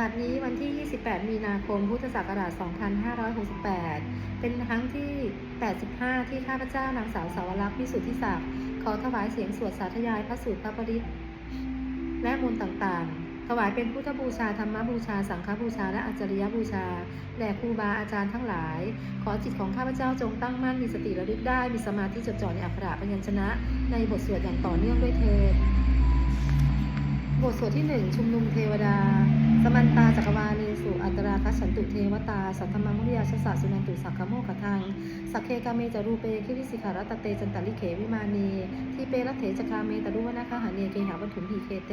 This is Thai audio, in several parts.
บัดนี้วันที่ 28 มีนาคม พุทธศักราช 2568 เป็นครั้งที่ 85 ที่ข้าพเจ้านางสาวสาวรักษ์วิสุทธิศักดิ์ขอถวายเสียงสวดสาธยายพระสูตรพระปริตและมนต์ต่างๆ ถวายเป็นพุทธบูชาธรรมบูชา สังฆบูชา และอาจริยบูชาแด่ครูบาอาจารย์ทั้งหลาย ขอจิตของข้าพเจ้าจงตั้งมั่นมีสติระลึกได้ มีสมาธิจดจ่อในอักขระพยัญชนะ ในบทสวดอย่างต่อเนื่องด้วยเถิดบทสวดที่หนึ่งชุมนุมเทวดา สมันตาจักรวาเลสุอัตราคัสสันตุเทวตา สัทธมังมุริยาชสสะสุนันตุสักขโมกขทัง สักเคกาเมจารูเปคิริสิขารัตเตจันตลิเขวิมาเนทีเปรัตเถจคาเมตรุวนาคาหาเนเกหาวัตถุมหีเคเต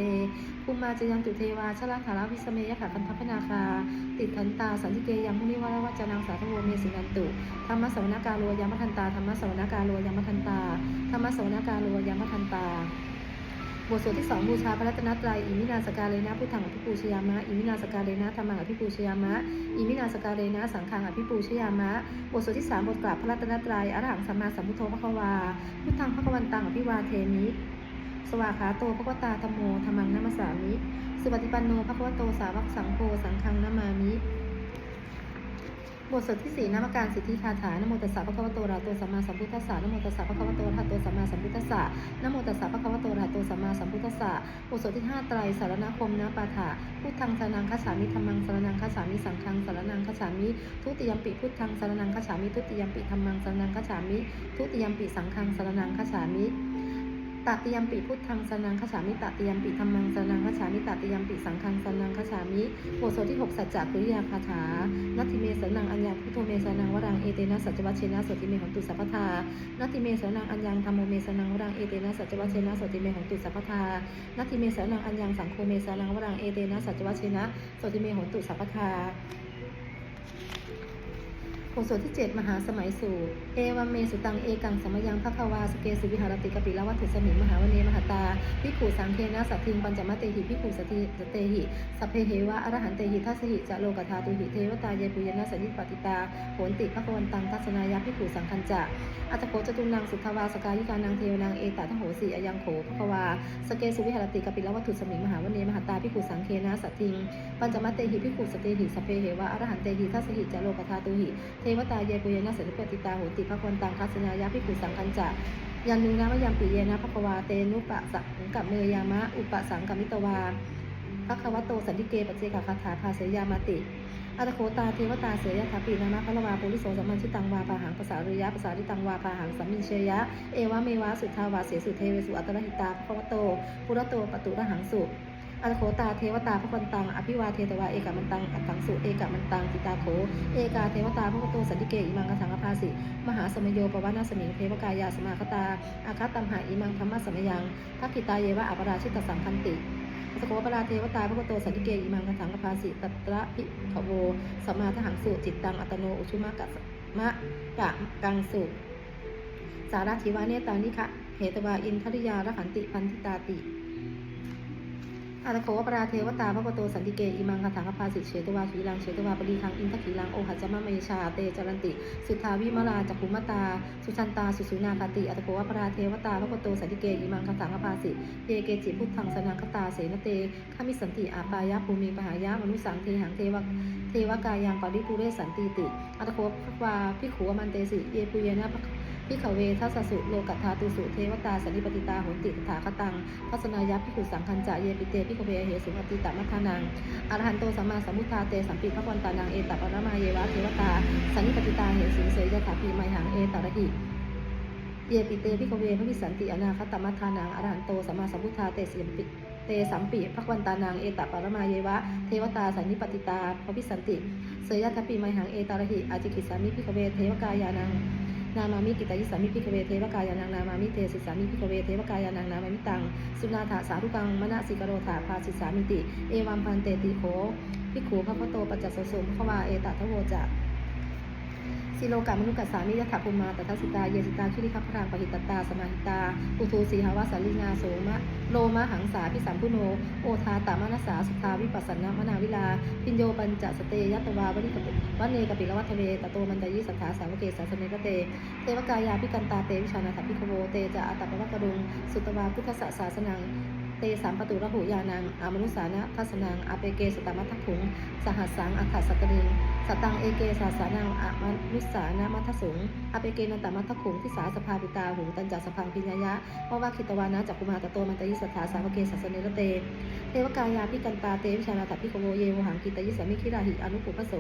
ภูมิมาจยันตุเทวาชลาธาราวิสเมยะขาคันทัพนาคา ติดขันตาสันติเกยังมุนิวารวัจนังสาธโวเมสินันตุธรรมสวนากาโลยามทันตาธรรมสวนากาโลยามทันตาธรรมสวนากาโลยามทันตา บทสวดที่สองบูชาพระรัตนตรัยอิมินาสการเลนะพุทธังอภิปูชยามะอิมินาสการเลนะธรรมังอภิปูชยามะอิมินาสการเลนะสังฆังอภิปูชยามะบทสวดที่สามบทกราบพระรัตนตรัยอรหังสัมมาสัมพุทโธพระควา พุทธังพระควันตังอภิวาเทมิสวากขาโตพระควตาธรรมโมธรรมังนัมสสามิ สุปฏิปันโนพระควโตสาวกสังโฆสังฆังนามามิ บทสวดที่สี่นามการสิทธิคาถานโมตัสสะพระคะวะโตอะระหะโตสัมมาสัมพุทธัสสะนโมตัสสะพระคะวะโตอะระหะโตสัมมาสัมพุทธัสสะนโมตัสสะพระคะวะโตอะระหะโตสัมมาสัมพุทธัสสะบทสวดที่ห้าไตรสารณคมนะปาฐะพุทธังสารนังคัจฉามิธรรมังสารนังคัจฉามิสังฆังสารนังคัจฉามิทุติยมปิพุทธังสารนังคัจฉามิทุติยมปิธรรมังสารนังคัจฉามิทุติยมปิสังฆังสารนังคัจฉามิ ตติยมปิพุทธังสนังขฉามิตติยมปิธรรมังสนังขฉามิตติยมปิสังฆังสนังขฉามิบทสวดที่ 6 สัจจะกุริยาคาถา นัตติเมสนังอัญญาพุทโธเมสนังวรังเอเตนะสัจวัชเชนะสติเมของตุสัพพทา นัตติเมสนังอัญญังธรรมโมเมสนังวรังเอเตนะสัจวัชเชนะสติเมของตุสัพพทา นัตติเมสนังอัญญังสังโฆเมสนังวรังเอเตนะสัจวัชเชนะสติเมของตุสัพพทา บทสวดที่ 7 มหาสมัยสูตร เอวัมเมสุตัง เอกังสมยังพระควาสเกสุวิหารติกปิลวัตถุสมิงมหาวเนมหาตาพิขูสังเคนะสัตทิงปัญจมเตหิพิขูสติสเตหิสัพเพเหวะอรหันเตหิทัสหิจะโลกธาตุหิเทวตาเยปุยนะสันิปติตาโหนติพระกวันตังทัศนายาพิขูสังคัญจะอัตโขจตุนังสุทวาสกายิกานังเทวนางเอตตะทโหสีอยังโขพระควาสเกสุวิหารติกปิลวัตถุสมิงมหาวเนมหาตาพิขูสังเคนะสัตทิงปัญจมเตหิพิขูสติหิสัพเพเหวะอรหันเตหิทัสหิจะโลกธาตุหิเทวตาเยปุยนะสันติปติตาโหติพระคนตังคัสนายาพิกุสังคัญจะยันนุนามยามปิเยนะภควาเตนุปะสังกับเมยามะอุปสังกับมิตวาภควโตสันติเกปเจกคาถาภาเสยามาติอัตโคตาเทวตาเสยถาปีนามะพระวาปุริโสสัมมันชิตังวาปาหังภาษาริยะภาษาริตังวาปาหังสัมมินเชยะ เอวะเมวะสุทาวาเสสุเทเวสุอัตระหิตาภควโต ปุรโตปตุระหังสุ อัตโขตาเทวตาพระคนตัง อภิวาเทตวาเอกมันตัง อัตตังสุ เอกมันตังติตาโข เอกาเทวตาพระโตสันติเกอิมังกสังอภาสิ มหาสมโยปวานาสมิงเทวกายาสมาคตา อาคาตัมหาอิมังธรรมะสมยังทักขิตาเยวะอัปราชิตสังคันติอัตโขปราเทวตาพระโตสันติเกอิมังกสังอภาสิตัตระพิขโวสมาทหังสุจิตตังอัตโนอุชุมะกะมะกะกังสุสาราธิวาเนตานิคะเหตวาอินทริยารขันติพันธิตาติ อาตโขวปราเทวตาพระปโตสันติเกอิมังคาถังคภาสิเฉตวาขีลังเฉตวาปรีคังอินทขีลังโอหัจมะเมชาเตจรันติ สุทธาวิมลาจักุมตา สุชันตาสุสุนาคติอัตโขวปราเทวตาพระปโตสันติเกอิมังคาถังคภาสิเยเกจิพุทธังสนังคตาเสนเตขามิสันติอาปายะภูมิปหายะมนุสังเทหังเทวะเทวกายังปริปุเรสันติติอัตโขวาพิขูวมันเตสิเยปุเยนะ พิขเวทัสสุโลกัตถาตุสุเทวตาสันนิปติตาโหนติตถาคตังทัศนายะพิขุสังคัญจะเยปิเตพิกเวเหสุปติตมัทานังอรหันโตสัมมาสัมพุทธาเตสัมปิพระวันตานังเอตปรมาเยวะเทวตาสันนิปติตาเหสุเสยยถาพีไมหังเอตระหิเยปิเตพิกเวพระวิสันติอนาคตมัทานังอรหันโตสัมมาสัมพุทธาเตสิมปิเตสัมปิพระวันตานังเอตปรมาเยวะ เทวตาสันนิปติตาพระวิสันติ เสยยถาพีไมหังเอตระหิอาจิกิสามิพิกเวเทวกายานัง นามามิกิตายิสามิพิกเวเทวกายานังนามามิเตสิสามิพิกเวเทวกายานังนามามิตัง สุนาถาสาธุกังมณสิกโรธาภาสิสามิติ เอวัมพันเตติโขพิขูพระพโตปัจจสสมขวาเอตทโวจะ สิโลกามนุกัสสามิยถาภูมาตทัสิตา เยสิตาคิริคัพพรางปหิตตา สมาหิตา อุทูสีหาวาสาลิงาโสมะ โลมะหังสาพิสัมพุโน โอทาตามนัสสาสุทาวิปัสสนามนาวิลา พิญโยปัญจสเตยัตวาวริกปิวันเนกปิลวัตเวตโตมันตยิสัทธาสาวเกสาสเนกเต เทวกายาพิกันตาเตวิชานาถพิคโว เตจะอัตตปวัตกรุง สุตวาพุทธสสาสนัง เตสัมปตุระหุยานังอามนุสานะทัสนังอาเปเกสตมัทถุง สหัสสังอัฏฐสัตตริงสตังเอเกสาสานังอามนุสานะมัทสุงอาเปเกนันตมัทขุงทิสาสภาปิตาหุงตันจัสพังพิญญายะวาวาคิตวานะจักกุมาตโตมันตยิสถาสาวเกสัสเนรเต เทวกายาพิกันตาเตวิชานาถพิโกโวเยวหังกิตยิสามิคิราหิอนุปุพโส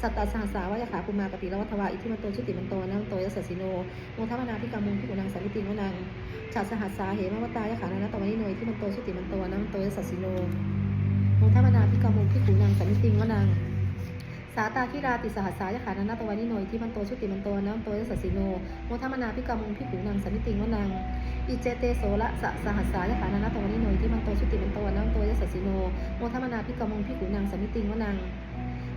สัตตาสหัสสาวายขาปุมากปิลวัฏวาอิทิมันโตชุติมันโตนัมโตยสสสิโนโมทัมนาพิกามุงพิกุนังสัมิติวนังชาสหัสสาเหมวตายขานานตวนิโนยที่มันโตชุติมันโตนัมโตยสสสิโนโมทัมนาพิกามุงพิกุนังสัมมิติวนังสาตาคิราติสหัสสายขานานะตวนิโนยที่มันโตชุติมันโตนัมโตยสสสิโนโมทัมนาพิกามุงพิกุนังสัมมิติวนังอิเจเตโสละสสหัสสายขานานะตวนิโนยที่มันโตชุติมันโตนัมโตยสสสิโนโมทัมนาพิกามุงพิกุนังสัมมิติวนัง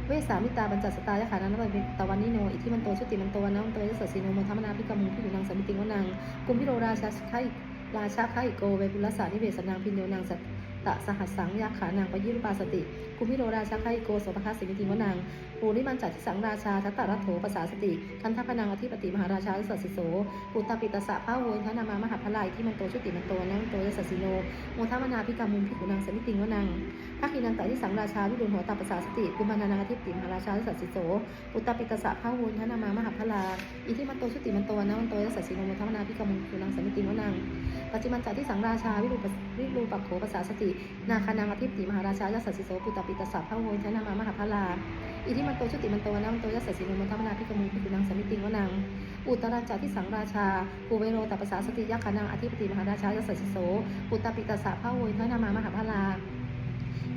เวสามิตาบรรจัสตายะขานันตะวันนิโนอิทิมันโตชุติมันโตวันนันโตยสสสิโนโมทัมนาพิกามุงพิจุนังสมิติงวนังกุมพิโรราชาไข ราชาคาอิโกเวปุลสานิเวสนางพินโยนางสัตตะสหัสสังยาขานางปยิรุปาสติ คุมพิโรราชาคาอิโกโสภคัสสิมิติวนาง ปูนิมันจัดทิสังราชาทัตตรัตโถภาษาสติคันทพนังอธิปติมหาราชาสัสสิโสปุตตปิตสะพระโวยทนามามหาพลายที่มันโตชุติมันโตนันโตยสัสสิโนโมทัมนาพิกามุงพิจุนังสมิติงวนังภาคีนังตัดที่สังราชาวิรุณหัวตาประสาสติกุมานานาทิปติมหาราชาสัสสิโสอุตตปิตสะพระวุนทนามามหาพลาอิทิมันโตชุติมันโตวันนะวันโตยสัสสิโนโมทัมนาพิกามุคุนังสมิติงวนังปัจจิมันจัดที่สังราชาวิรุปวิรูปักโขภาษาสติ นาคานังอธิปติมหาราชาสัสสิโสปุตตปิตสะพระวุนทนามามหาพลาอิทิมนโตชุติมันโตนะมันโตยสัสสิโนมุทัมนาพิกมุคุนังสมิติวนัง อุตราจาที่สังราชาภูเวโรตัปปสาสติยักขานังอธิปติมหาราชายัสสิโสอุตตปิตสะพระวุนทนามามหาพลา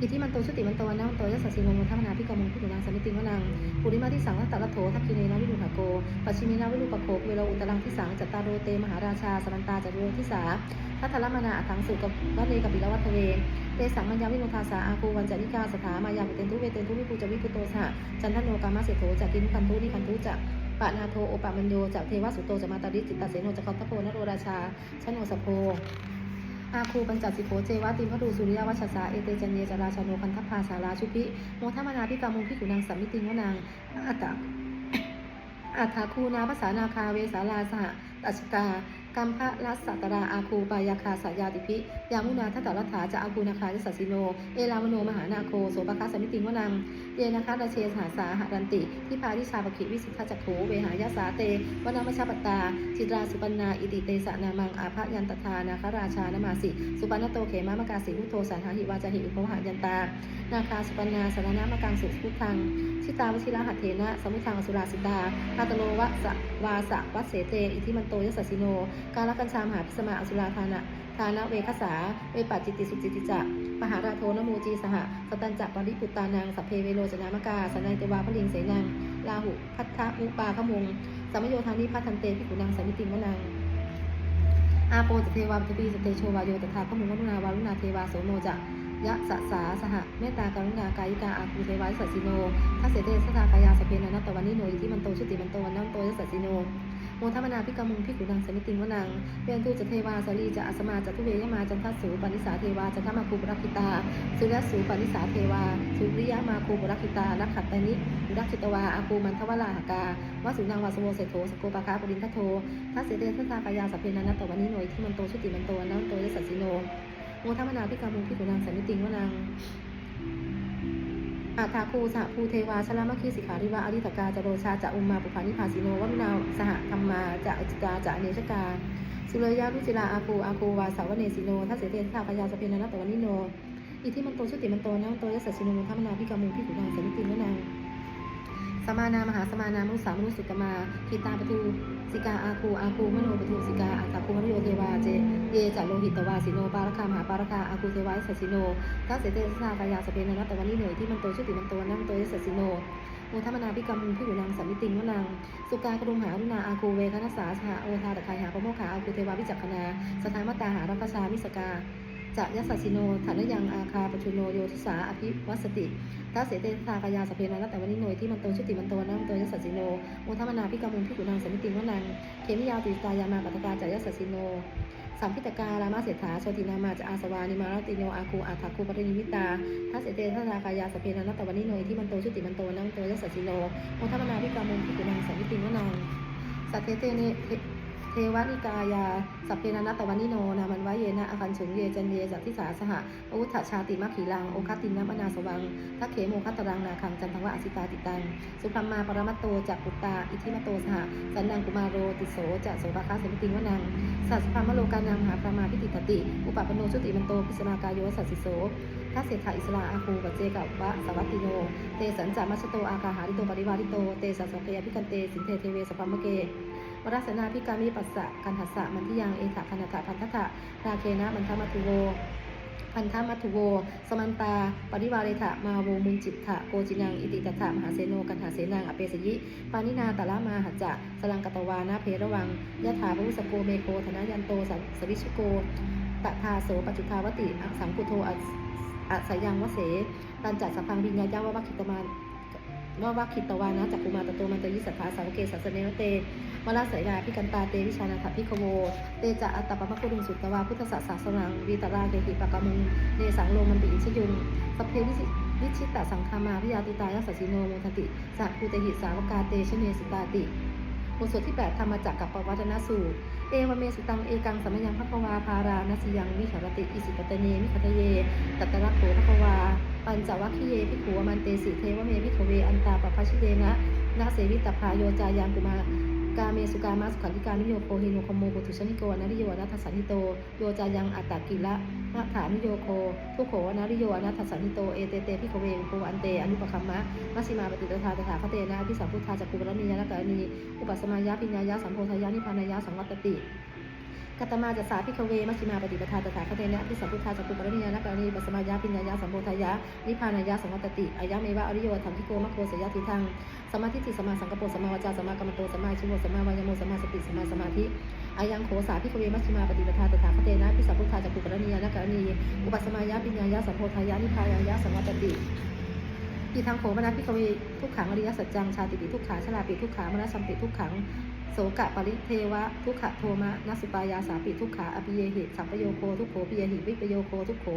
อิทธิมันโตชุติมันโตวันนังโตยัสสสิโนมุทัมนาพิกามงพิจุนังสมิติวนังปุริมาที่สังรัตตะระโถทักกิเนนะวิรุณโกปัชิมินาวิรุปโคเวโรอุตรังที่สังจัตตาโรเตมหาราชาสมันตาจารุโรทิสาทัทธลมานาอัถังสุกับวัเลกับปิลวัตเวเตสังมัญญาวิโนทาสาอาคูวันจานิกาสถามายาเตนทุเวเตนทุวิปูจวิปุโตสหจันทโนกามาเสโถจากกินคันทุนิคันทุจะปะนาโทโอปะมัญโยจากเทวสุโตจะมาตาริจิตตเสโนจะคอตโพนโรราชาชโนสโพ อาคูปัญจสิโขเจวะติมพดูสุริยวัชสาเอเตจันเยจราชาโนคันทพาสาราชุพิโมทมนาพิกามุงพิกุนังสัมมิติงวนางอัตตะอัฏฐาคูนาภาษานาคาเวสาลาสหตัชกา กัมพะรัสสัตราอาคูปายาคาสายาติพิ ยามุนาทัตตรัฐาจะอาคูนาคาริสัสิโน เอลามโนมหานาโคโสปคัสสมิติวนัง เยนะคาราเชสหาสาหรันติ ที่พาทิชาปคิวิสุทธจักโขเวหายาสาเตวนามชาปตา จิตราสุปันนาอิติเตสะนามังอาภยันตทานาคราชานมาสิ สุปันนโตเขมามกาสิพุทโธสันหาหิวาจหิอุปวหายันตา นาคาสุปันนาสารนามกังสุพุทังชิตาวชิระหัตเถนะสมุทังอสุราสิตาอาตโลวะสวาสะวัสเสเตอิทิมันโตยสสสิโนกาลกัญชามหาพิสมาอสุราธานะทานะเวคสา เวปัจจิติสุจิติจะปหาราโทนโมูจีสหสตันจักปริปุตตานังสัพเพเวโรจนามกาสนัยเตวาพลิงเสนังลาหุพัทธะมุปาขมุงสัมโยธานิพัทันเตพิกุนังสมิติงวนังอาโปจเทวาปฏิสเตโชวาโยตถาขมุงวรุณาวารุณาเทวาโสโนจะยะสะสาสหะเมตตากรุณากายิกาอาคูเทวาสัสสิโนทัสเสเตสตากายาสเพนันตวันนิโนอิทิมันโตชุติมันโตวันนังโตยสัสสิโน โมทัมนาพิกมุงพิกุนังสมิติงวนังเวียนตูจะเทวาสรีจะอสมาจะทุเวยมาจันทสูปนิสาเทวาจันทมาคูปรักิตา สุรสูปนิสาเทวา สุริยมาคูปรักิตาลักขัตตนิรักขิตวาอาคูมันทวลาหกาวสุนังวาสโวเสโทสโกปาคาปรินทโททัสเสเตทัสากายาสพเพนันตวันนิโนอิทิมันโตชุติมันโตวันนังโตยสัสสิโนโมทัมนาพิกมุงพิกุนังสมิติงวนัง อาคาคูสหภูเทวาชลามคีสิขาริวาอริตกาจโรชาจะอุมมาปุพานิพาสิโนวัมนาสหธรรมาจะอจิตาจะเนชกาสุเลยาลุจิลาอาคูอาคูวาสาวเนสิโนทัศเสเตสาพยาสเพนัตตวันนิโนอิทิมันโตชุติมันโตนะโตยสัสสิโนมุทัมนาพิกามุพิกุนังสมิติงวนัง สมานามหาสมานามุสามุสุตมาคิตาปทูสิกาอาคูอาคูมโนปทูสิกาอาคาคูมโนโยเทวาเจเยจะโลหิตวาสิโนปารคามหาปารคาอาคูเทวาสัสสิโนทัสเสเตสากายาสเปนันตะวันนิโนที่มันโตชุติมันโตนั่งโตยสัสสิโนโมทัมนาพิกามุงพิกุนังสัมมิติงวนังสุกากรุงหารุณาอาคูเวคณสาสหโอทาตะคายหาพระโมคขาอาคูเทวาวิจักขณาสถานมตตาหารักชามิสกา จะยัสสิโนฐานยังอาคาปชุโนโยทิสาอภิวัสติทัสเสเตสากายาสเพนันแต่วันนี้หน่วยที่มันโตชุติมันโตนัมโตยัสสิโนโมทัมนาพิกามุงพิกุนังสมิติวนังเขมิยาติสตายามาปัตกาจะยัสสิโนสัมพิตการามาเศรษฐาโชตินามาจะอาสวานิมารติโนอาคูอาถาคูปรินิมิตาทัสเสเตสากายาสเพนันแต่วันนี้หน่วยที่มันโตชุติมันโตนัมโตยัสสิโนโมทัมนาพิกามุงพิกุนังสมิติวนังสัตเทเตเน เทวนิกายา สัพเพนานัตตวันิโน นามันวะเยนะอคันฉุงเยจันเยจัตติสาสหะพระวุฒชาติมัคขีลัง โอคตินนมนาสวังทักเขโมคัตตรังนาคังจันทวะอสิตาติตัง สุพรมมาปรมัตโตจักปุตตา อิทิมโตสหะสันดังกุมารโรติโสจะโสภาคาเสมิติงวนังสัสพามโลกานังหาพระมาพิติตติ อุปปปโนชุติมันโตพิสมากายโยสัสสิโสทัสเสถาอิสลาอาคูปัจเจกับวะสวัตติโน เตสันจามัชโตอากาหาริโตปริวาริโต เตสัสสเพยพิกันเตสินเทเทเวสปัมมเก วรสนาพิกามิปัสสะกันหัสสะมันทิยังเอถะคณตะพันทะราเคนะมันทมัตุโวพันธมัตุโว สมันตา ปริวาเรถะ มาโวมุนจิตถะ โกจินัง อิติตถะ มหาเสโน กันหาเสนัง อเปสยิ ปานินาตะละมาหัจจะ สลังกตวานาเพระวังยะถาภวุสโก เมโคธนยันโตสัริชุโกตทาโสปจุทาวติอสังกุโทอัสอัสยังวเสปัญจสัพพังวิญญาจาววัคคิตมาน ววัคคิตวานะจักกุมาตโตมันตยิสัทธาสาวเกสัสเนวเตวราสายาพิกันตาเตวิชานาถพิคโวเตจะอัตตปะมะกุดุงสุตตวาพุทธศาสสนังวีตราเกหิปะกะมุงเนสังโลมันติอิชยุงสพเพวิชิวิชิตตสังคามาพิยาติตายาสสิโนโมทติสัพภูเตหิสาวกาเตชเนสุตาติบทสวดที่ 8 ธรรมจักรกับปวัตนสูตร เอวเมสุตังเอกังสมยังพระควาพารานัสยังวิขรติอิสิปตเนมิขตเยตัตตระโขพระควา ปัญจวัคคีเยพิขูวมันเตสิเทวเมพิขเวอันตาปภชิเดนะนาเสวิตพาโยจายังกุมา กาเมสุกามาสุขันธิการนิโยโคหิโนคโมโกตุชนิโกอนาริโยอนัทสันนิโตโยจายังอัตตกิละมะถานิโยโคทุโขอนาริโยอนัทสันนิโตเอเตเตพิโคเวมโกอันเตอนุปคัมมะมัชฌิมาปฏิตถาตถาคเตนะพิสัมพุทธาจักกุบรณียนะกะนีอุปสมายะปิญญายะสัมโพธายะนิพพานายะสังวัตติ กัตมาจัสสาพิคเวมัชฌิมาปฏิปทาตถาคตเนะพิสัมพุทธาจักกุบรณียนะกรณีอุปสมายะปิญญายะสัมโพธายะนิพพานายะสังวัตติอายะเมวะอริโยธรรมทิโกมะโคสยะทิทังสมาธิติสมาสังกปรสมาวจาสมากรรมโตสมาชิโมสมาวายโมสมาสติสมาสมาธิอายังโขสาพิคเวมัชฌิมาปฏิปทาตถาคตเนะพิสัมพุทธาจักกุบรณียนะกรณีอุปสมายะปิญญายะสัมโพธายะนิพพานายะสังวัตติ อีทางโขมนาพิกเวทุกขังอริยสัจจังชาติปิทุกขาชลาปิทุกขามนสัมปิทุกขังโสกะปริเทวะทุกขโทมะนัสุปายาสาปิทุกขาอภิเยหิสัมปโยโคทุกโขปิเยหิวิปโยโคทุกโข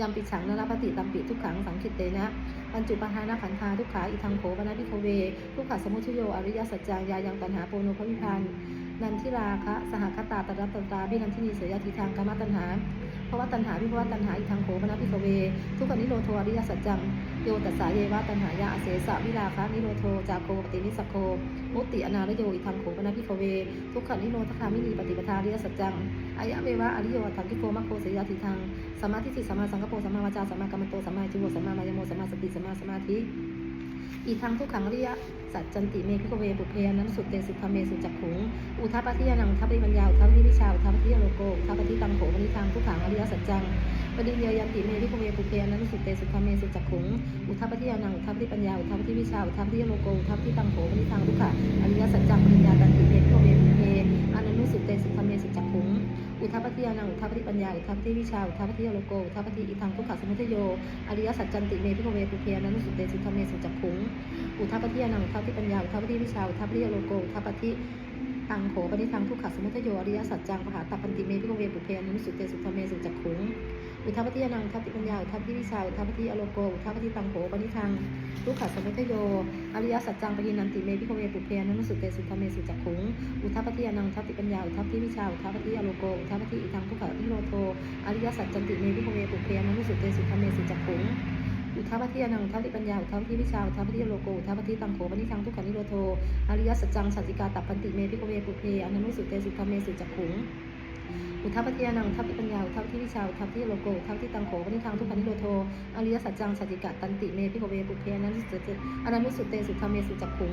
ยำปิฉังนรปฏิตัมปิทุกขังสังคิตเตนะปัญจุปหานาขันธาทุกขาอีทางโขมนาพิกเว ทุกขสมุทโยอริยสัจจังยายังตันหาโปโนภวิพันธ์นันทิราคะสหคตาตรัตตาบินันทินีเสยทิทางกามตันหา เพราะว่าตัณหาวิภวะตัณหาอีกทางโขมนาพิกเว ทุกขนิโรโทอริยสัจจังโยตัสสาเยวะตัณหายาอเสสะวิราคะนิโรโทจาโคปฏินิสโคมุตติอนาลโยอิทังโขปนาพิกเว ทุกขนิโรธคามินีปฏิปทาริยสัจจังอายะเววะอริโยอัตถังกิโกมัคโคสยาติทังสมาทิฏฐิสมาสังกโปสมาวาจาสมากรรมโตสมาจิโวสมามายโมสมาสติสมาสมาธิอีทางทุกขังอริยสัจจันติเมพิกเวปุเพยนั้นสุดเตสุธรรมเมสุจักขุง อุทัปปฏิยานังทัปปิปัญญาอุทัปปิวิชาอุทัปปิยโลโกอุทัปปิตังโข สัจจังปฏิเยยันติเมพิกเวปุเพนั้นสุเตสุธรรมเมสุจักขุงอุทัปปิยานังอุทัปปิปัญญาอุทัปปิวิชาอุทัปปิยโลโกอุทัปปิตังโขปนิทางทุกขะอริยสัจจังปริญญาตันติเมพิกเวปุเพอนันุสุเตสุธรรมเมสุจักขุงอุทัปปิยานังอุทัปปิปัญญาอุทัปปิวิชาอุทัปปิยโลโกอุทัปปิอิทังทุกขะสมุทโยอริยสัจจันติเมพิโกเวปุเพอนันุสุเตสุธรรมเมสุจักขุงอุทัปปิยานังอุทัปปิปัญญาอุทัปปิวิชาอุทัปปฏิโลโกอุทัปปิ ตังโขปนิทังทุกขสมุทโยอริยสัจจังปหาตัปปันติเมพิโกเวปุเพนันุสุเตสุธรเมสุจักขุงอุทัปปฏิยานังทัปปฏิปัญญาอุทัปปฏิวิชาอุทัปปฏิอโลโกอุทัปปฏิตังโขปนิทังทุกขสมุทโยอริยสัจจังปหินันติเมพิโกเวปุเพนันุสุเตสุธรเมสุจักขุงอุทัปปฏิยานังทัปปฏิปัญญาอุทัปปฏิวิชาอุทัปปฏิอโลโกอุทัปปฏิอิทังทุกขนิโรโทอริยสัจจันติเมพิโกเวปุเพนุสุเตสุธรเมสุจักขุง อุทัปปฏิยานังทัปปฏิปัญญาอุทัปปฏิวิชาอุทัปปฏิโลโกอุทัปปฏิตังโขปนิทังทุกขานิโรโทอริยสัจจังสัจจิกาตัปปันติเมพิกเวปุเพอนันุสุเตสุธรรมเมสุจักขุงอุทัพพิยานังทัปปฏิปัญญาอุทัปปฏิวิชาอุทัปปฏิโลโกอุทัปปฏิตังโขปนิทังทุกขานิโรโทอริยสัจจังสัจจิกาตันติเมพิโกเวปุเพอนันสุเตอนันุสุเตสุธรรมเมสุจักขุง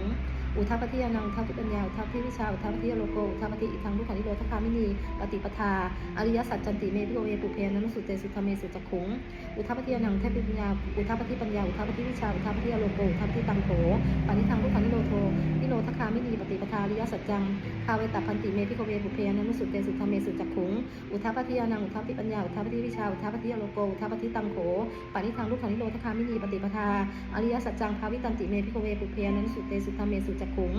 อุทัปปฏิยานังทัปปฏิปัญญาอุทัปปฏิวิชาอุทัปปฏิโลโกอุทัปปฏิอิทังทุกขานิโรธคามินีปฏิปทา อริยสัจจันติเมพิโกเวปุเพนันุสุเตสุธเมสุจักขุงอุทัปปฏิยานังเทพปัญญาอุทัปปฏิปัญญาอุทัปปฏิวิชาอุทัปปฏิอโลโกอุทัปปฏิตังโขปานิทังทุกขานิโรโทนิโรธคามินีปฏิปทาอริยสัจจังคาเวตาพันติเมพิโกเวบุเพนันุสุเตสุธเมสุจักขุงอุทัปปฏิยานังอุทัปปฏิปัญญาอุทัปปฏิวิชาอุทัปปฏิอโลโกอุทัปปฏิตังโขปานิทังทุกขานิโรธคามินีปฏิปทาอริยสัจจังภาวิตันติเมพิโกเวบุเพนันุสุเตสุธเมสุจกขุง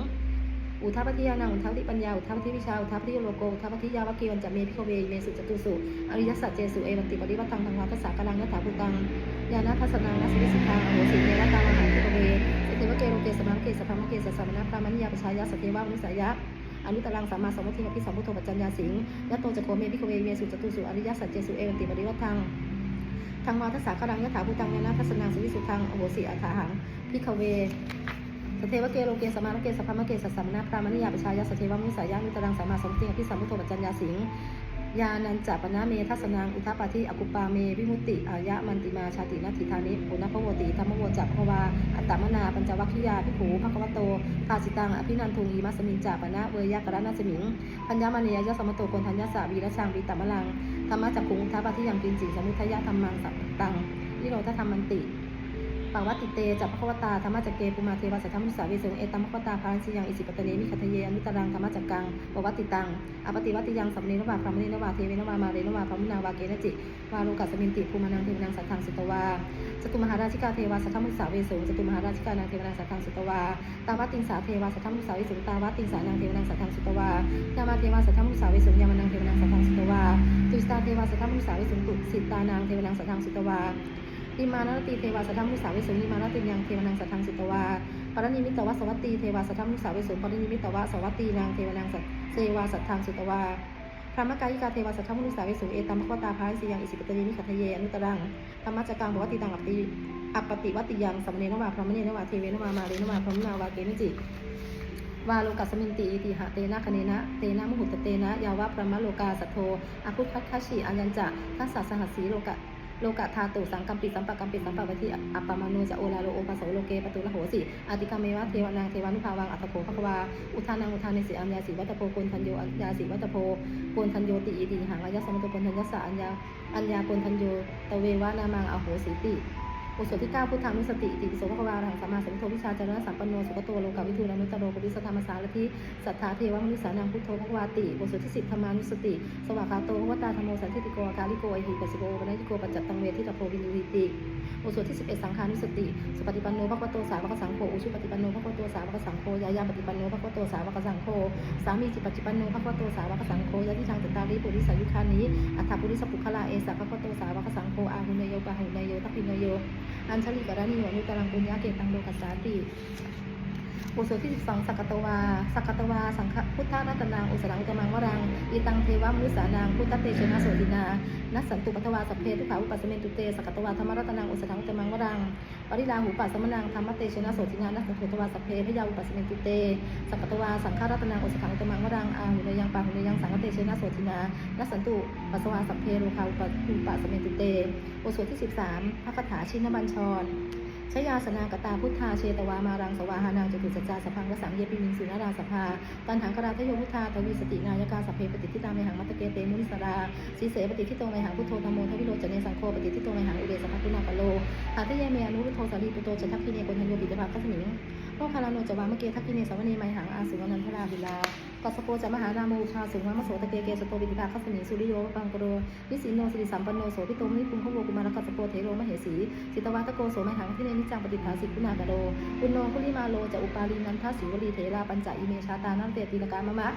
อุทัปปฏิยานังอุทัปปฏิปัญญา อุทัปปฏิวิชา อุทัปปฏิโลโก อุทัปปฏิยาวกีวันจะเมพิโกเวเมสุจตุสุ อริยสัจเจสุเอวันติปริวัตังทางวาภาษากลังยถาภูตัง ยานาทัสนังนัสวิสิทางอโหสิเนวตาลหังพิกเวสเทวเกโรเกสมังเกสพัมเกสสมณพรามัญญาปชายะสเทวานุสายะอนุตตรังสัมมาสัมพุทธิพิสัมพุทโธปัจจัญญาสิงยะโตจะโคเมพิกเวเมสุจตุสุอริยสัจเจสุเอวันติปริวัตังทางวาทสาคารังยะถาภูตังเนนะทัศนังสุวิสุทังอโหสิอัฏฐาหังพิกเว เทวเกโลเกสมาลเกสัพพมเกสัสสมนาพรามณิยาปชายาสเทวมุสายานุตรังสัมาสมพุทธิพิสัมพุทโธปัจจัญญาสิงยานันจัปนะเมทัสนังอุทปาทิอกุปาเมวิมุตติอายะมันติมาชาตินัตถิธานิปุณพโวติธรรมโวจักภวาอัตตมนาปัญจวัคคียาภิกขุภควโตภาสิตังอภินันทุงีมัสมินจปนะเวยากรณาสมิงปัญญามณียยสมโตโกนทัญญาสาวีรชังวีตมะลังธรรมะจักขุงอุทปาทิยังกินจิสมุทยะธรรมังสัพตังนิโรธธรรมมันติ ปวัตติเตจัปพควตาธรรมจักเกปุมาเทวสัทธมุสาเสงเอตัมพควตาพารันสิยังอิสิปตะเนมิคัตเยอนุตรังธรรมจักกังปวัตติตังอปฏิวัติยังสัมเนนวาพรหมเนนวาเทเวนวามาเรนวาพรหมนาวาเกนจิวาโลกัสมินติภูมานังเทวนังสัทธังสุตวาจตุมหาราชิกาเทวาสัทธมุสาเสงจตุมหาราชิกานางเทวนังสัทธังสุตวาตาวัติงสาเทวาสัทธมุสาเสงตาวัติงสานางเทวนังสัทธังสุตวายามาเทวาสัทธมุสาเสงยามานังเทวนังสัทธังสุตวาตุสตาเทวาสัทธมุสาเสงตุสิตานางเทวนังสัทธังสุตวา นิมานรตีเทวาสัทธมุสาวิสุนิมานรติยังเทวนังสัทธังสิตวาปรณิมิตวะสวัตตีเทวาสัทธมุสาวิสุปรณิมิตวะสวัตตีนางเทวนังสัทเสวาสัทธังสิตวาพระมกายิกาเทวาสัทธมุสาวิสุเอตัมพวตาพาสิยังอิสิปตเยนิคัตเยอนุตรังธรรมจักกังบวติตังอัปติอัปปติวัติยังสัมเนนวาพรหมเนนวาเทเวนวามาเรนวาพรหมนาวาเกนจิวาโลกัสมินติอิติหะเตนะคเนนะเตนะมุหุตเตนะยาวะประมะโลกาสัทโทอภุคัตคัชชิอายัญจะทัสสะสหัสสีโลกะ โลกะธาตุสังกัมปิสัมปะกัมปิสัมปะวัติอัปปมาโนจะโอลาโลโอปัสโสโลเกปตุละโหสิอาติกาเมวะเทวานางเทวานุภาวังอัตโขภควาอุทานังอุทานในสีอัญญาสีวัตโพโกนทันโยอัญญาสีวัตโพโกนทันโยติอิติหังอายะสมุตโกนทันยสสะอัญญาอัญญาโกนทันโยตเววานามังอโหสิติ อุสที่เก้าพุทธานุสติติปิโสภควารังสัมมาสัมพุทโธวิชาจารณะสัมปันโนสุขโตโลกาวิทูนานุตโรปริสธรรมสารทิสัทธาเทวมนุสานังพุทโธภควาติบทสวดที่สิบธรรมานุสติ สวากาโตภควตาธรรมโมสันทิติโกอาคาลิโกอหิปัสสิโกปนัญญิโกปัจจตังเวทิตาโพวินุวิติบทสวดที่สิบเอ็ดสังฆานุสติ สุปฏิปันโนภควโตสาวกสังโฆอุชุปฏิปันโนภควโตสาวกสังโฆยายาปฏิปันโนภควโตสาวกสังโฆสามีจิปฏิปันโนภควโตสาวกสังโฆยะทิทางตตาริปุริสายุคานิอัฏฐปุริสปุคลาเอสะภควโตสาวกสังโฆอาหุเนโยปะหุเนโยทัพพินโย อัญชลีกรณีโยนุตรังปุญญาเกตังโลกัสสาติ บทสวดที่ 12 สักกตวา สักกตวา สังฆพุทธรัตนังอุสรังกมังวรังอีตังเทวมุสานังพุทธเตชนะโสตินานัสสันตุปัทวาสัพเพทุขาอุปัสสเมนตุเต สักกตวาธรรมรัตนังอุสรังกมังวรัง ปริลาหูปัสมนังธรรมเตชนะโสตินานัสสันตุปัทวาสัพเพพยาอุปัสสเมนตุเต สักกตวา สังฆรัตนังอุสรังกมังวรัง อาหุเนยังปาหุเนยังสังฆเตชนะโสตินานัสสันตุปัสสวาสัพเพโลคาอุปัสอุปัสสเมนตุเตบทสวดที่ 13พระคาถาชินบัญชร ชยาสนากตาพุทธาเชตวามารังสวาหานังจตุสัจจาสพังรสังเยปิมิงสุนาราสภาตันหังกราทโยพุทธาทวีสตินายกาสเพปฏิทิตาเมหังมัตเกเตมุนิสราสีเสปฏิทิโตเมหังพุทโธธรรมโมทวิโรจเนสังโฆปฏิทิโตเมหังอุเบสภะพุนากโลหาทเยเมอนุพุทโธสารีปุโตจะทักพิเนกนทันโยปิตภาพัสมิงพระคาลาโนจวามเกทักกิเนสวนีไมหังอาสุวนันทราบิลากัสโปจะมหานามูชาสุวรรณมโสตะเกเกสโตวิติภาคัสมิสุริโยปังกโรนิสิโนสิริสัมปันโนโสพิโตมนิปุงขโวกุมารกัสโปเทโรมเหสีสิตวัตโกโสไมหังที่เนนิจังปฏิภาสิกุณากโดปุณโนคุลิมาโลจะอุปาลีนันทสิวลีเทราปัญจอิเมชาตานันเตติลกามะมะ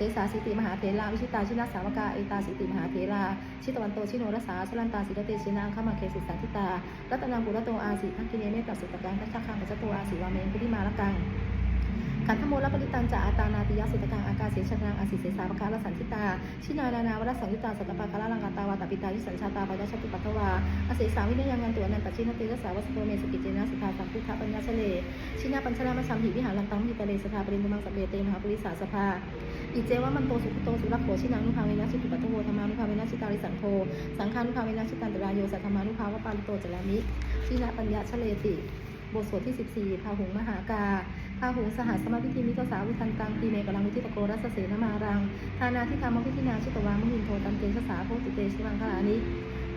เสสาสิติมหาเถราวิชิตาชินาสาวกาเอตาสิติมหาเถราชิตวันโตชิโนรสาชลันตาสิรเตชินางขมาเคสิสันทิตารัตนังปุระโตอาสิทักกิเนเมตตสุตกังทัชคังปัจจโตอาสิวาเมนพุทธิมาละกังขันธโมลปริตันจะอาตานาติยสุตกังอากาเสชนังอาสิเสสาปการสันทิตา ชินานานาวรสังยุตาสัตตปาคาลังกาตาวาตปิตาวิสัญชาตาปยชติปัตวาอาเสสาวินยังงันตัวนันตชินติรสาวสโตเมสกิเจนะสุทาสัมพุทธปัญญาเฉลชินาปัญชรามสัมหิวิหารันตังมิตะเลสภาปรินมังสเปเตมหาปุริสาสภา อิเจว่ามันโตสุขโตสุรักโขชินังนุภาเวนะชิตุปัตตโวธรรมานุภาเวนะชิตาริสังโฆสังฆานุภาเวนะชิตันตรายโยสัทธรรมานุภาวะปาลิโตจารามิชินาปัญญาชเลติ บทสวดที่ 14พาหุงมหากาพาหุงสหัสมาพิธีมิโตสาวิทันตังปีเมกลังวิธิตโกรัสเสนมารังทานาทิธรรมวิธีนาชิตวามุหินโทตันเตชะสาโพติเตชิวังคลานิ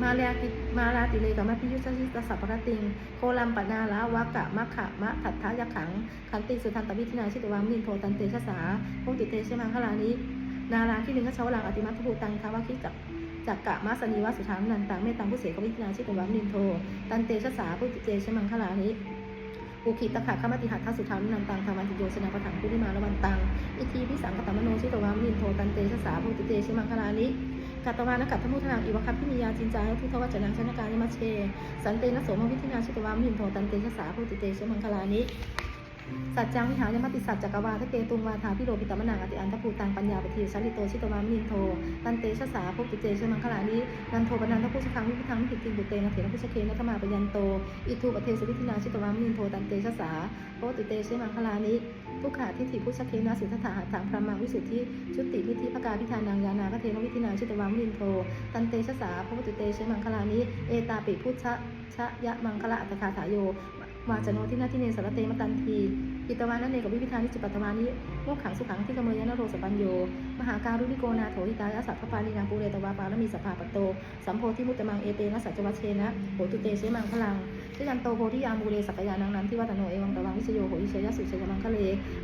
มาลาติมาลาติเลกัมมพิยุสชิตสัพพะติง โคลัมปนาลาวะกะมะขะมะถัตถายะขัง ขันติสุทันตวิธินาชิตวามุหินโทตันเตชะสาโพติเตชิวังคลานินาราที่หนึ่งก็ชาวลังอติมัตภูตังทาวคิจักจักกะมาสนีวาสุธานันตังเมตังผู้เสกวิทนาชิตวามินโทตันเตชะสาผู้ติเตชะมังคลานิอุคิตะขะขมติหัตถสุธานันตังธรรมันติโยชนะปะถังพุทธิมาละวันตัง อิทีพิสังกตมโนชิตวามินโทตันเตชะสาผู้ติเตชะมังคลานิ กัตวานกัตมุทนังอิวคัพพิมียาจินจาทุทวจนังชนการนิมัชเช สันเตนะโสมวิทินาชิตวามินโทตันเตชะสาภูติเตชะมังคลานิ สัจจังวิหารยมติสัจจักวาทเตตุงวาทาพิโรปิตมนังอติอันทภูตังปัญญาปฏิชลิโตชิตวามินโทตันเตชะสาภุติเจชมังคลานินันโทปนันทพุชคังวิพิทังวิหิติบุเตนะเถนะพุชเคนะกมาปยันโตอิทูปเทสวิธินาชิตวามินโทตันเตชะสาโพติเตชมังคลานิทุกขาทิฏฐิพุชเคนะสุทธาหัตถังพระมังวิสุทธิชุติพิธิภกาพิธานังยานาคเทนวิธินาชิตวามินโทตันเตชะสาภุติเตชมังคลานิเอตาปิพุชะชะยะมังคละอัตถคาถาโย วาจโนทินาทิเนสารเตมตันทีอิตวานันเนกับวิพิธานิจิปัตตวานิโมกขังสุขังที่กเมยยนโรสปัญโย มหาการุณิโกนาโถหิตายะสัพพปานินางปูเรตวาปาและมีสภาปตโต สัมโพธิมุตตมังเอเตนะสัจวัชเชนะโหตุเตเชมังพลังชยันโตโพธิยามูเรสักยานังนันที่วัตโนเอวังตวังวิชโยโหอิเชยสุเชยมังคะเล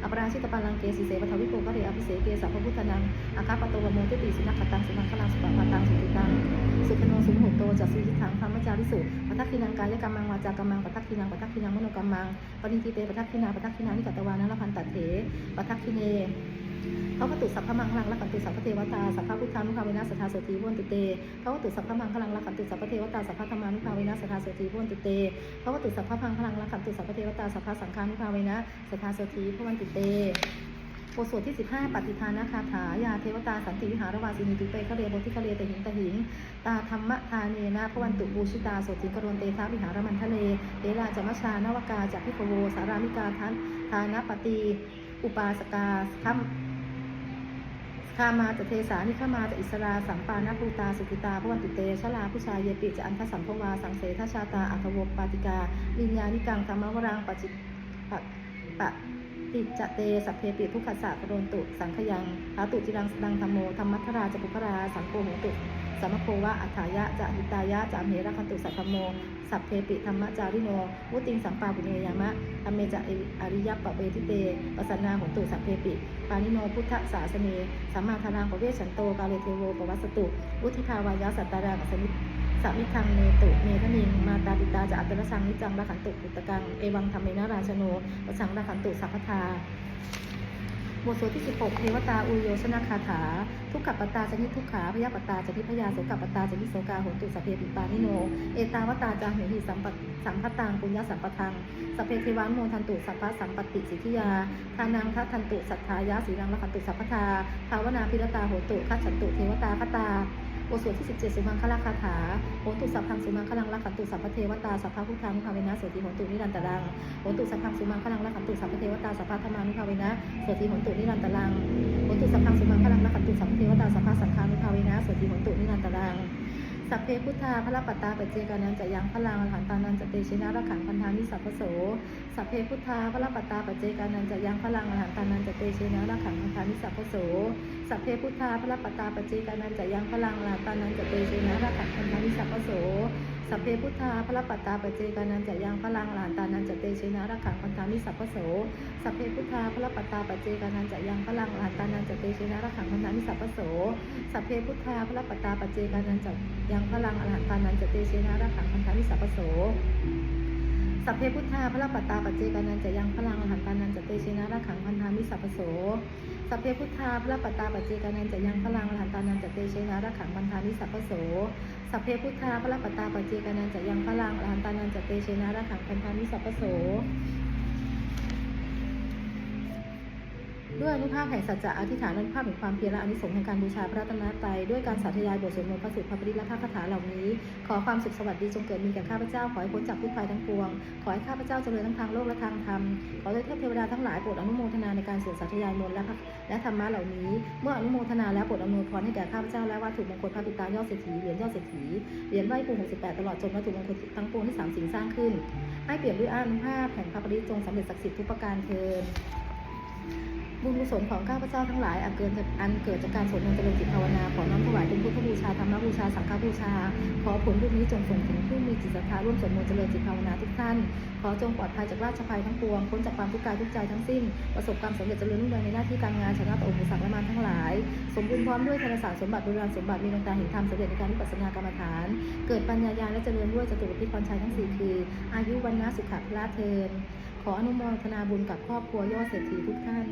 อปราชิตปาลังเกสิเสปทวิโกคะเรอภิเสเกสัพพพุทธนังอาคาปโตวโมติติสุนัขตังสุนังคลังสุปปาตังสุติตังสุขโนสุหุโตจัสสุทิทังธรรมจาริสุ ทักขินังกายกรรมังวาจากรรมังปทักขินังปทักขินังมโนกรรมังปณิทิเตปทักขินาปทักขินานิกัตวานัลพันตัดเถปทักขิเนพระวตุสัพพมังคลังรักขันตุสัพพเทวตาสัพพพุทธานุภาเวนะสัทธาโสตีพวนตุเตพระวตุสัพพมังคลังรักขันตุสัพพเทวตาสัพพธรรมานุภาเวนะสัทธาโสตีพวนตุเตพระวตุสัพพมังคลังรักขันตุสัพพเทวตาสัพพสังฆานุภาเวนะสัทธาโสตีพวนตุเต โสถที่ 15 ปฏิทานาคาถายาเทวตาสันติวิหารวาสินีตุเตคะเรโบทิคะเรตหิงตหิง ตาธรรมทาเนนะพระวันตุบูชิตาโสติกรณเตทาวิหารมันทะเลเดราจมัชชานวกาจากพิโกโวสารามิกาทันทานปฏิอุปาสกาคัมขามาจะเทสานิขามาจะอิสราสัมปานาภูตาสุกิตาพระวันตุเตชลาผู้ชายเยปิจะอันทสัมภวาสังเสทชาตาอัคโวปาติกาวิญญาณิกังธรรมวรังปจิปะปะ ติจเตสัพเพปิทุกขสะกรณตุสังขยังหาตุจิรังสดังธรรมโมธรรมัทราจะปุคราสังโฆโหตุสมโควะอัฏฐายะจะหิตายะจะเมระคันตุสัพพโม สัพเพปิธรรมจาริโนวุติงสัมปาปุเนยามะธรรมเมจะอริยปะเวทิเตปสันนาของตุสัพเพปิ ปานิโนพุทธศาสเนสัมมาทานังปเวชันโตกาเลเทโวปวัสตุวุธิภาวายาสัตตารังสมิ สามิทังเนตุเมทนิงมาตาปิตาจะอัตตรสังนิจังราขันตุปุตกังเอวังธรรมเมนราชโนประสังราขันตุสัพพทาบทสวดที่ 16 เทวตาอุโยชนาคาถา ทุกขปตตาจนิทุกขาพยาปตาจนิพยาโสกปตตาจนิโสกาโหตุสเพปิปานิโน เอตาวตาจาหิหิสัมปสัมปตังปุญญสัมปทังสเพเทวานโมทันตุสัพพสัมปติสิทธิยาทานังทัทันตุสัทธายาสีรังละคันตุสัพพทาภาวนาพิรตาโหตุคัจฉันตุเทวตาคตา บทสวดที่ 17 สุมังคลาคาถาโหตุสัพพังสุมังคลังละขันตุสัพพเทวตาสัพพะพุทธานุภาเวนะโสติโหตุนิรันตรังโหตุสัพพังสุมังคลังละขันตุสัพพเทวตาสัพพะธรรมานุภาเวนะโสติโหตุนิรันตรังโหตุสัพพังสุมังคลังละขันตุสัพพเทวตาสัพพะสังฆานุภาเวนะโสติโหตุนิรันตรัง สัพเพพุทธาพระปัตตาปัจเจกานันจะยังพลังอรหันตานันจะเตชินาระขังพันธานิสัพโส สัพเพพุทธาพระปัตตาปัจเจกานันจะยังพลังอรหันตานันจะเตชินาระขังพันธานิสัพโส สัพเพพุทธาพระปัตตาปัจเจกานันจะยังพลังอรหันตานันจะเตชินาระขังพันธานิสัพพโส สัพเพพุทธาพระปัตตาปเจกานันจะยังพลังอรหันตานันจะเตชินาระขังพันธานิสัพพโสสัพเพพุทธาพระปัตตาปเจกานันจะยังพลังอรหันตานันจะเตชินาระขังพันธานิสัพพโสสัพเพพุทธาพระปัตตาปเจกานันจะยังพลังอรหันตานันจะเตเชนะระขังพันธานิสัพพโสสัพเพพุทธาพระปัตตาปเจกานันจะยังพลังอรหันตานันจะเตเชนะระขังพันธานิสัพโสสัพเพพุทธาพระปัตตาปเจกานันจะยังพลังอรหันตานันจะเตเชนะระขังพันธานิสัพพโส สัพเพพุทธาพระปตตาปัจเจกานันจะยังพลังอรหันตานันจะเตเชนะระขังพันธานิสัพพโส ด้วยอนุภาพแห่งสัจจะอธิษฐานอนุภาพแห่งความเพียรและอานิสงส์แห่งการบูชาพระรัตนตรัยด้วยการสาธยายบทสวดมนต์พระสูตรพระปริตและพระคาถาเหล่านี้ ขอความสุขสวัสดีจงเกิดมีแก่ข้าพเจ้า ขอให้พ้นจากทุกภัยทั้งปวง ขอให้ข้าพเจ้าเจริญทั้งทางโลกและทางธรรม ขอได้เทพเทวดาทั้งหลายโปรดอนุโมทนาในการสวดสาธยายมนต์และพระและธรรมะเหล่านี้ เมื่ออนุโมทนาแล้วโปรดอำนวยพรให้แก่ข้าพเจ้าและวัตถุมงคลพระปิตายอดเศรษฐีเหรียญยอดเศรษฐีเหรียญไหว้ครู68 ตลอดจนวัตถุมงคลทั้งปวงที่สามสิ่งสร้างขึ้น ให้เปรียบด้วยอานุภาพแห่งพระปริตจงสำเร็จศักดิ์สิทธิ์ทุกประการเทิน บุญกุศลของข้าพเจ้าทั้งหลายอันเกินจากอันเกิดจากการสวดมนต์เจริญจิตภาวนาขอน้อมถวายเป็นพุทธบูชาธรรมบูชาสังฆบูชา ขอผลบุญนี้จงส่งถึงผู้มีจิตศรัทธาร่วมสวดมนต์เจริญจิตภาวนาทุกท่าน ขอจงปลอดภัยจากราชภัยทั้งปวงพ้นจากความทุกข์กายทุกใจทั้งสิ้น ประสบความสำเร็จเจริญรุ่งเรืองในหน้าที่การงานชนะต่ออุปสรรคและมารทั้งหลาย สมบูรณ์พร้อมด้วยธนสารสมบัติบริวารสมบัติมีดวงตาเห็นธรรมสำเร็จในการวิปัสสนากรรมฐาน เกิดปัญญาญาและเจริญด้วยจตุรพิพรชัยทั้งสี่คือ อายุวันนะสุขะพละเทินขออนุโมทนาบุญกับครอบครัวยอดเศรษฐีทุกท่าน